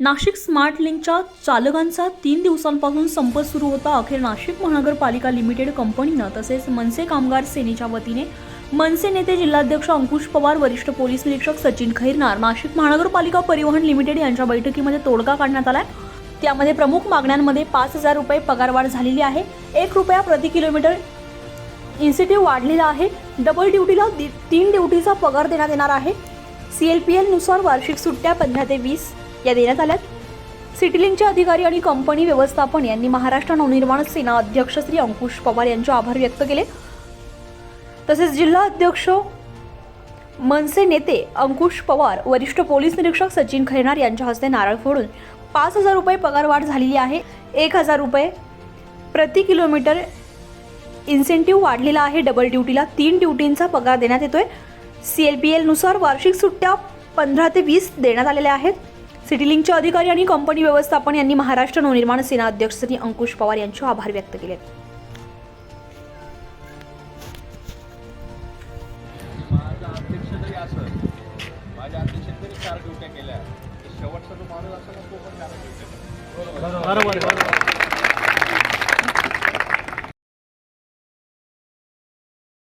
Nashik smart लिंकच्या चालकांचा तीन दिवसांपासून संप सुरू होता. अखेर नाशिक महानगरपालिका लिमिटेड कंपनीनं तसेच मनसे कामगार सेनेच्या वतीने मनसे नेते जिल्हाध्यक्ष अंकुश पवार वरिष्ठ पोलीस निरीक्षक सचिन खैरनार नाशिक महानगरपालिका परिवहन लिमिटेड यांच्या बैठकीमध्ये तोडगा काढण्यात आलाय. त्यामध्ये प्रमुख मागण्यांमध्ये पाच हजार रुपये पगारवाढ झालेली आहे. एक रुपया प्रति किलोमीटर इन्सेंटिव्ह वाढलेला आहे. डबल ड्युटीला दि- तीन ड्युटीचा पगार देण्यात येणार आहे. सी एल पी एलनुसार वार्षिक सुट्ट्या पंधरा ते वीस या देण्यात आल्यात. सिटीलिंकचे अधिकारी आणि कंपनी व्यवस्थापन यांनी महाराष्ट्र नवनिर्माण सेना अध्यक्ष श्री अंकुश पवार यांचे आभार व्यक्त केले. तसेच जिल्हा अध्यक्ष मनसे नेते अंकुश पवार वरिष्ठ पोलीस निरीक्षक सचिन खैरनार यांच्या हस्ते नारळ फोडून पाच हजार रुपये पगारवाढ झालेली आहे. एक हजार रुपये प्रति किलोमीटर इन्सेंटिव्ह वाढलेला आहे. डबल ड्युटीला तीन ड्युटींचा पगार देण्यात येतोय. सी एल पी एलनुसार वार्षिक सुट्ट्या पंधरा ते वीस देण्यात आलेल्या आहेत. सिटीलिंकचे अधिकारी आणि कंपनी व्यवस्थापन यांनी महाराष्ट्र नवनिर्माण सेना अध्यक्ष श्री अंकुश पवार यांचे आभार व्यक्त केले. माझ्या